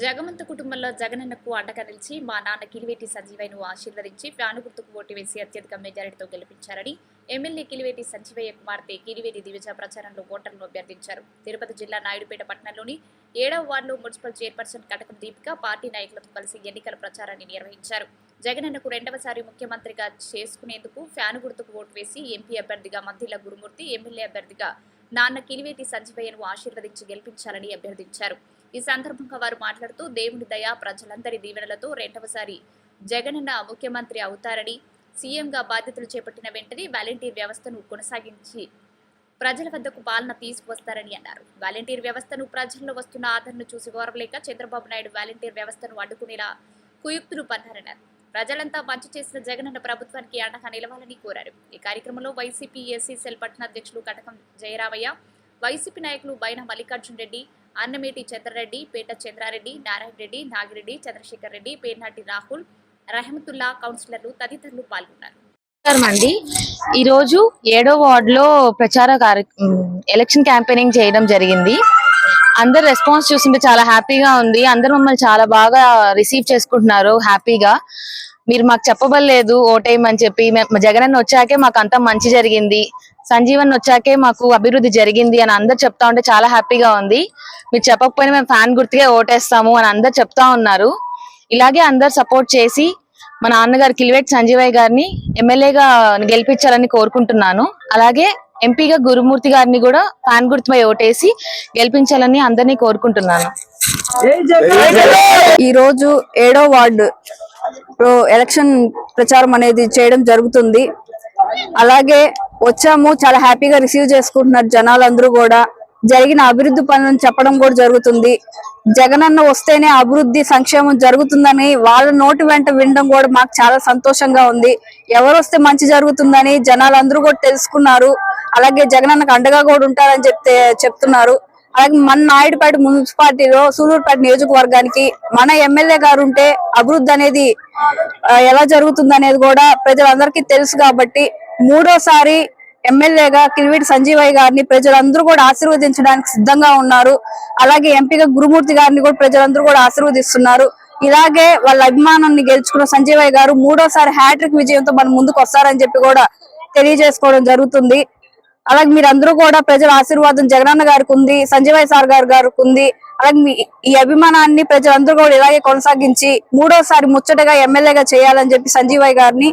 జగమంత కుటుంబంలో జగనన్నకు అండగా నిలిచి మా నాన్న కిలివేటి సంజీవయ్యను ఆశీర్వదించి ఫ్యాను గుర్తుకు ఓటు వేసి అత్యధిక మెజారిటీతో గెలిపించారని ఎమ్మెల్యే కిలివేటి సంజీవయ్య కుమార్తె కిలివేటి దివిజ ప్రచారంలో ఓటర్లను అభ్యర్థించారు. తిరుపతి జిల్లా నాయుడుపేట పట్టణంలోని ఏడవ వార్డులో municipal chairperson Katakam Deepika party నాయకులతో కలిసి ఎన్నికల ప్రచారాన్ని నిర్వహించారు. జగనన్నకు రెండవసారి ముఖ్యమంత్రిగా చేసుకునేందుకు ఫ్యాను గుర్తుకు ఓటు వేసి ఎంపీ అభ్యర్థిగా మందిల గురుమూర్తి ఎమ్మెల్యే అభ్యర్థిగా నాన్న కిలివేటి సంజీవయ్యను ఆశీర్వదించి గెలిపించాలని అభ్యర్థించారు. ఈ సందర్భంగా వారు మాట్లాడుతూ దేవుని దయ ప్రజలందరి దీవెనలతో రెండవసారి జగనన్న ముఖ్యమంత్రి అవుతారని సీఎంగా బాధ్యతలు చేపట్టిన వెంటనే వాలంటీర్ వ్యవస్థను కొనసాగించి ప్రజల వద్దకు పాలన తీసుకువస్తారని అన్నారు. వాలంటీర్ వ్యవస్థను ప్రజల్లో వస్తున్న ఆదరణ చూసి గౌరవలేక చంద్రబాబు నాయుడు వాలంటీర్ వ్యవస్థను అడ్డుకునేలా కుయుక్తులు పన్నారన్నారు. ప్రజలంతా మంచి చేసిన జగనన్న ప్రభుత్వానికి అండగా నిలవాలని కోరారు. ఈ కార్యక్రమంలో వైసీపీ ఎస్సీ సెల్ పట్టణ అధ్యక్షులు కటకం జయరామయ్య వైసీపీ నాయకులు బైన మల్లికార్జున్ రెడ్డి అన్నమేటి చంద్రారెడ్డి పేట చంద్రారెడ్డి నారాయణ రెడ్డి నాగిరెడ్డి చంద్రశేఖర్ రెడ్డి పేర్నాటి రాహుల్ రహమతుల్లా కౌన్సిలర్లు తదితరులు పాల్గొన్నారు. అండి అండి. ఈరోజు ఏడో వార్డులో ప్రచార కార్య ఎలక్షన్ క్యాంపెయినింగ్ చేయడం జరిగింది. అందరు రెస్పాన్స్ చూస్తుంటే చాలా హ్యాపీగా ఉంది. అందరు మమ్మల్ని చాలా బాగా రిసీవ్ చేసుకుంటున్నారు హ్యాపీగా. మీరు మాకు చెప్పబడలేదు ఓటేయమని చెప్పి. జగన్ జగనన్న వచ్చాకే మాకు అంతా మంచి జరిగింది. సంజీవన్ వచ్చాకే మాకు అభివృద్ధి జరిగింది అని అందరు చెప్తా ఉంటే చాలా హ్యాపీగా ఉంది. మీరు చెప్పకపోయినా మేము ఫ్యాన్ గుర్తుకే ఓటేస్తాము అని అందరు చెప్తా ఉన్నారు. ఇలాగే అందరు సపోర్ట్ చేసి మా నాన్నగారు కిలివేట్ సంజీవయ్య గారిని ఎమ్మెల్యేగా గెలిపించాలని కోరుకుంటున్నాను. అలాగే ఎంపీగా గురుమూర్తి గారిని కూడా ఫ్యాన్ గుర్తుపై ఓటేసి గెలిపించాలని అందరినీ కోరుకుంటున్నాను. ఈ రోజు ఏడో వార్డు ఎలక్షన్ ప్రచారం అనేది చేయడం జరుగుతుంది. అలాగే వచ్చాము చాలా హ్యాపీగా రిసీవ్ చేసుకుంటున్నారు జనాలందరూ కూడా. జరిగిన అభివృద్ధి పనులను చెప్పడం కూడా జరుగుతుంది. జగనన్న వస్తేనే అభివృద్ధి సంక్షేమం జరుగుతుందని వాళ్ళ నోటి వెంట వినడం కూడా మాకు చాలా సంతోషంగా ఉంది. ఎవరు వస్తే మంచి జరుగుతుందని జనాలందరూ కూడా తెలుసుకున్నారు. అలాగే జగనన్నకు అండగా కూడా ఉంటారని చెప్తే చెప్తున్నారు. అలాగే మన నాయుడుపేట మున్సిపాలిటీలో సూలూరుపేట నియోజకవర్గానికి మన ఎమ్మెల్యే గారు ఉంటే అభివృద్ధి అనేది ఎలా జరుగుతుంది అనేది కూడా ప్రజలందరికీ తెలుసు కాబట్టి మూడోసారి ఎమ్మెల్యేగా కిల్విటి సంజీవయ్య గారిని ప్రజలందరూ కూడా ఆశీర్వదించడానికి సిద్ధంగా ఉన్నారు. అలాగే ఎంపీగా గురుమూర్తి గారిని కూడా ప్రజలందరూ కూడా ఆశీర్వదిస్తున్నారు. ఇలాగే వాళ్ళ అభిమానాన్ని గెలుచుకున్న సంజీవయ్య గారు మూడోసారి హ్యాట్రిక్ విజయంతో మన ముందుకు వస్తారని చెప్పి కూడా తెలియజేసుకోవడం జరుగుతుంది. అలాగే మీరందరూ కూడా ప్రజల ఆశీర్వాదం జగనన్న గారికి ఉంది సంజీవయ్య సార్ గారి గారికి ఉంది. అలాగే మీ ఈ అభిమానాన్ని ప్రజలందరూ కూడా ఇలాగే కొనసాగించి మూడోసారి ముచ్చటగా ఎమ్మెల్యేగా చేయాలని చెప్పి సంజీవయ్య గారిని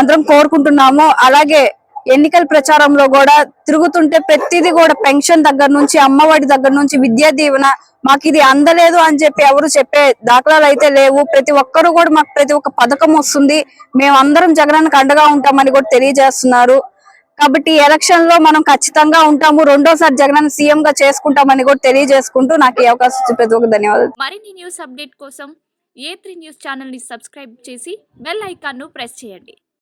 అందరం కోరుకుంటున్నాము. అలాగే ఎన్నికల ప్రచారంలో కూడా తిరుగుతుంటే ప్రతిదీ కూడా పెన్షన్ దగ్గర నుంచి అమ్మఒడి దగ్గర నుంచి విద్యా దీవెన మాకు ఇది అందలేదు అని చెప్పి ఎవరు చెప్పే దాఖలాలు అయితే లేవు. ప్రతి ఒక్కరు కూడా మాకు ప్రతి ఒక్క పథకం వస్తుంది. మేమందరం జగనానికి అండగా ఉంటామని కూడా తెలియజేస్తున్నారు. కాబట్టి ఎలక్షన్లో మనం ఖచ్చితంగా ఉంటాము. రెండోసారి జగనన్న సీఎం గా చేసుకుంటామని కూడా తెలియజేసుకుంటూ నాకు ఈ అవకాశం ప్రతి ఒక్క ధన్యవాదాలు. మరిన్ని న్యూస్ అప్డేట్ కోసం ఏ త్రీ న్యూస్ ఛానల్ని సబ్స్క్రైబ్ చేసి బెల్ ఐకాన్ను ప్రెస్ చేయండి.